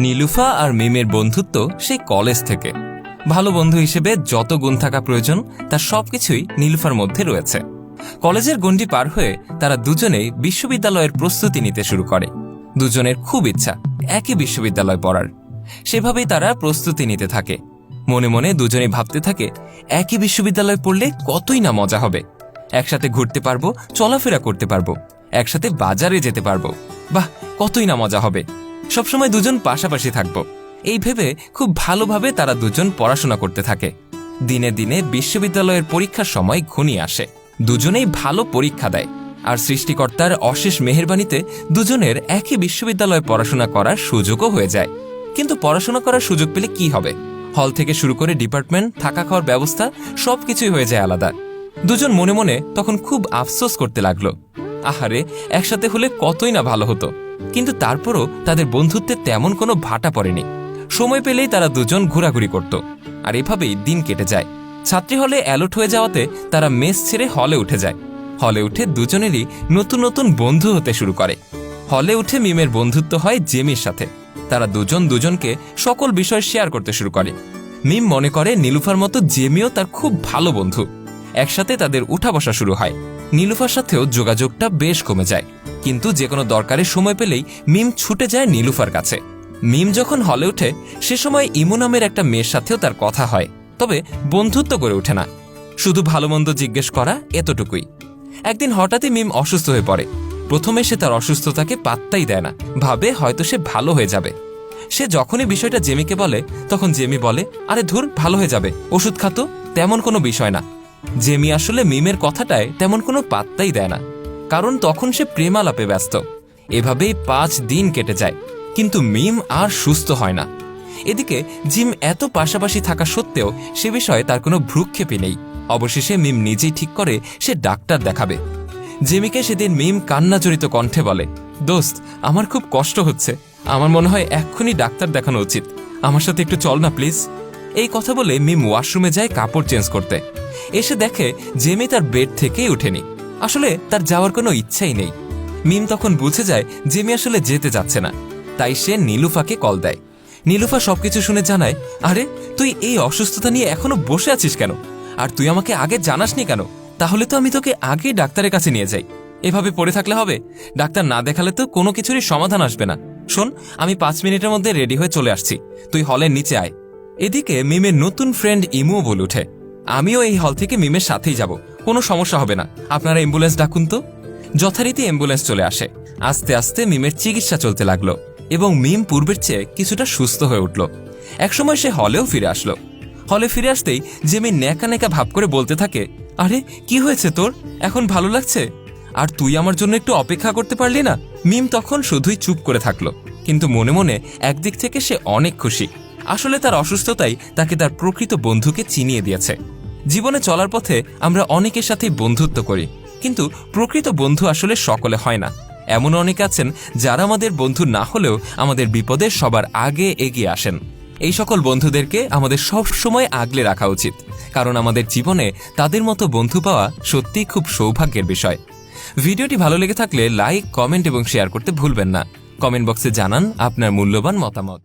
নীলুফা আর মিমের বন্ধুত্ব সেই কলেজ থেকে। ভালো বন্ধু হিসেবে যত গুণ থাকা প্রয়োজন, তার সবকিছুই নীলুফার মধ্যে রয়েছে। কলেজের গণ্ডি পার হয়ে তারা দুজনেই বিশ্ববিদ্যালয়ের প্রস্তুতি নিতে শুরু করে। দুজনের খুব ইচ্ছা একই বিশ্ববিদ্যালয় পড়ার। সেভাবেই তারা প্রস্তুতি নিতে থাকে। মনে মনে দুজনেই ভাবতে থাকে, একই বিশ্ববিদ্যালয়ে পড়লে কতই না মজা হবে। একসাথে ঘুরতে পারব, চলাফেরা করতে পারব, একসাথে বাজারে যেতে পারব। বাহ, কতই না মজা হবে। সবসময় দুজন পাশাপাশি থাকব। এই ভেবে খুব ভালোভাবে তারা দুজন পড়াশোনা করতে থাকে। দিনে দিনে বিশ্ববিদ্যালয়ের পরীক্ষার সময় ঘনিয়ে আসে। দুজনেই ভালো পরীক্ষা দেয়। আর সৃষ্টিকর্তার অশেষ মেহেরবানিতে দুজনের একই বিশ্ববিদ্যালয়ে পড়াশোনা করার সুযোগও হয়ে যায়। কিন্তু পড়াশোনা করার সুযোগ পেলে কি হবে? হল থেকে শুরু করে ডিপার্টমেন্ট, থাকা খাওয়ার ব্যবস্থা, সবকিছুই হয়ে যায় আলাদা। দুজন মনে মনে তখন খুব আফসোস করতে লাগল। আহারে, একসাথে হলে কতই না ভালো হতো। কিন্তু তারপরও তাদের বন্ধুত্বে তেমন কোনো ভাটা পড়েনি। সময় পেলেই তারা দুজন ঘোরাঘুরি করত, আর এভাবেই দিন কেটে যায়। ছাত্রী হলে অ্যালোট হয়ে যাওয়াতে তারা মেস ছেড়ে হলে উঠে যায়। হলে উঠে দুজনেরই নতুন নতুন বন্ধু হতে শুরু করে। হলে উঠে মিমের বন্ধুত্ব হয় জেমির সাথে। তারা দুজন দুজনকে সকল বিষয় শেয়ার করতে শুরু করে। মিম মনে করে নীলুফার মতো জেমিও তার খুব ভালো বন্ধু। একসাথে তাদের উঠা বসা শুরু হয়। নীলুফার সাথেও যোগাযোগটা বেশ কমে যায়। কিন্তু যে কোনো দরকারে সময় পেলেই মিম ছুটে যায় নীলুফার কাছে। মিম যখন হলে ওঠে, সে সময় ইমু নামের একটা মেয়ের সাথেও তার কথা হয়, তবে বন্ধুত্ব গড়ে ওঠে না। শুধু ভালো মন্দ জিজ্ঞেস করা এতটুকুই। একদিন হঠাৎই মিম অসুস্থ হয়ে পড়ে। প্রথমে সে তার অসুস্থতাকে পাত্তাই দেয় না, ভাবে হয়তো সে ভালো হয়ে যাবে। সে যখনই বিষয়টা জেমিকে বলে, তখন জেমি বলে, আরে ধুর, ভালো হয়ে যাবে, ওষুধ খাতো তেমন কোনো বিষয় না। জেমি আসলে মিমের কথাটায় তেমন কোনো পাত্তাই দেয় না। কারণ তখন সে প্রেমালাপে ব্যস্ত। এভাবেই পাঁচ দিন কেটে যায়, কিন্তু মিম আর সুস্থ হয় না। এদিকে জিম এত পাশাপাশি থাকা সত্ত্বেও সে বিষয়ে তার কোনো ভ্রুক্ষেপই নেই। অবশেষে মিম নিজেই ঠিক করে সে ডাক্তার দেখাবে। জিমিকে সেদিন মিম কান্নাজড়িত কণ্ঠে বলে, দোস্ত, আমার খুব কষ্ট হচ্ছে। আমার মনে হয় এক্ষুনি ডাক্তার দেখানো উচিত। আমার সাথে একটু চল না, প্লিজ। এই কথা বলে মিম ওয়াশরুমে যায় কাপড় চেঞ্জ করতে। এসে দেখে জেমি তার বেড থেকেই উঠেনি। আসলে তার যাওয়ার কোনো ইচ্ছাই নেই। মিম তখন বুঝে যায় জেমি আসলে যেতে যাচ্ছে না। তাই সে নীলুফাকে কল দেয়। নীলুফা সবকিছু শুনে জানায়, আরে, তুই এই অসুস্থতা নিয়ে এখনও বসে আছিস কেন? আর তুই আমাকে আগে জানাসনি কেন? তাহলে তো আমি তোকে আগেই ডাক্তারের কাছে নিয়ে যাই। এভাবে পড়ে থাকলে হবে? ডাক্তার না দেখালে তো কোনো কিছুরই সমাধান আসবে না। শোন, আমি পাঁচ মিনিটের মধ্যে রেডি হয়ে চলে আসছি। তুই হলের নিচে আয়। এদিকে মিমের নতুন ফ্রেন্ড ইমুও বলে উঠে আমিও এই হল থেকে মিমের সাথেই যাব। কোনো সমস্যা হবে না। আপনারা অ্যাম্বুলেন্স ডাকুন তো। যথারীতি অ্যাম্বুলেন্স চলে আসে। আস্তে আস্তে মিমের চিকিৎসা চলতে লাগল এবং মিম পূর্বের চেয়ে কিছুটা সুস্থ হয়ে উঠল। একসময় সে হলেও ফিরে আসলো। হলে ফিরে আসতেই জেমি ন্যাকা ন্যাকা ভাব করে বলতে থাকে, আরে, কি হয়েছে তোর? এখন ভালো লাগছে? আর তুই আমার জন্য একটু অপেক্ষা করতে পারলি না? মিম তখন শুধুই চুপ করে থাকল। কিন্তু মনে মনে একদিক থেকে সে অনেক খুশি। আসলে তার অসুস্থতাই তাকে তার প্রকৃত বন্ধুকে চিনিয়ে দিয়েছে। জীবনে চলার পথে আমরা অনেকের সাথে বন্ধুত্ব করি, কিন্তু প্রকৃত বন্ধু আসলে সকলে হয় না। এমন অনেক আছেন যারা আমাদের বন্ধু না হলেও আমাদের বিপদে সবার আগে এগিয়ে আসেন। এই সকল বন্ধুদেরকে আমাদের সব সময় আগলে রাখা উচিত, কারণ আমাদের জীবনে তাদের মতো বন্ধু পাওয়া সত্যিই খুব সৌভাগ্যের বিষয়। ভিডিওটি ভালো লেগে থাকলে লাইক, কমেন্ট এবং শেয়ার করতে ভুলবেন না। কমেন্ট বক্সে জানান আপনার মূল্যবান মতামত।